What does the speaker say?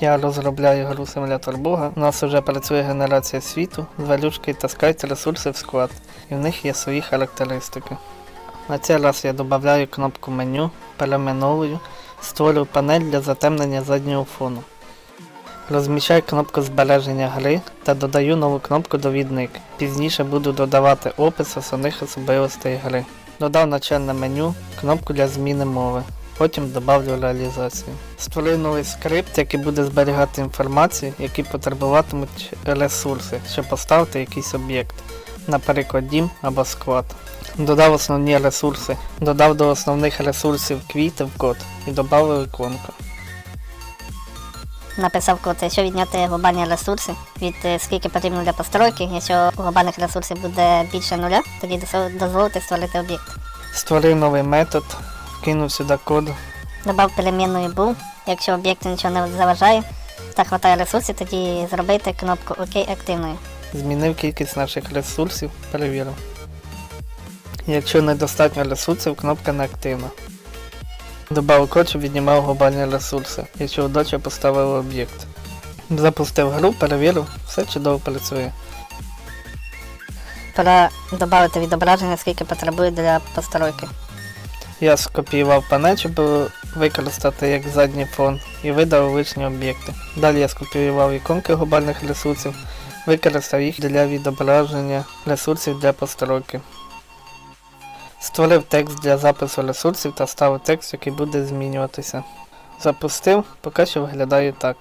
Я розробляю гру симулятор Бога. У нас вже працює генерація світу, звалюшки таскають ресурси в склад, і в них є свої характеристики. На цей раз я додаю кнопку меню, перейменовую, створюю панель для затемнення заднього фону. Розміщаю кнопку збереження гри та додаю нову кнопку довідник. Пізніше буду додавати опис основних особливостей гри. Додав начальне меню, кнопку для зміни мови. Потім додавлю реалізацію. Створив новий скрипт, який буде зберігати інформацію, які потребуватимуть ресурси, щоб поставити якийсь об'єкт, наприклад, дім або склад. Додав основні ресурси, додав до основних ресурсів квіти в код і додав іконку. Написав код, якщо відняти глобальні ресурси від е, скільки потрібно для постройки, якщо глобальних ресурсів буде більше нуля, тоді дозволити створити об'єкт. Створив новий метод, вкинув сюди код, Добав перемінну bool, якщо об'єкту нічого не заважає та хватає ресурсів, тоді зробити кнопку ОК активною. змінив кількість наших ресурсів, перевірив. Якщо недостатньо ресурсів, кнопка не активна. Добавив код, щоб віднімав глобальні ресурси, якщо удача поставив об'єкт. Запустив гру, перевірив, все чудово працює. Пора додати відображення, скільки потребує для постройки. Я скопіював панель, щоб використати як задній фон і видав лишні об'єкти. Далі я скопіював іконки глобальних ресурсів, використав їх для відображення ресурсів для постройки. Створив текст для запису ресурсів та ставив текст, який буде змінюватися. Запустив, поки що виглядає так.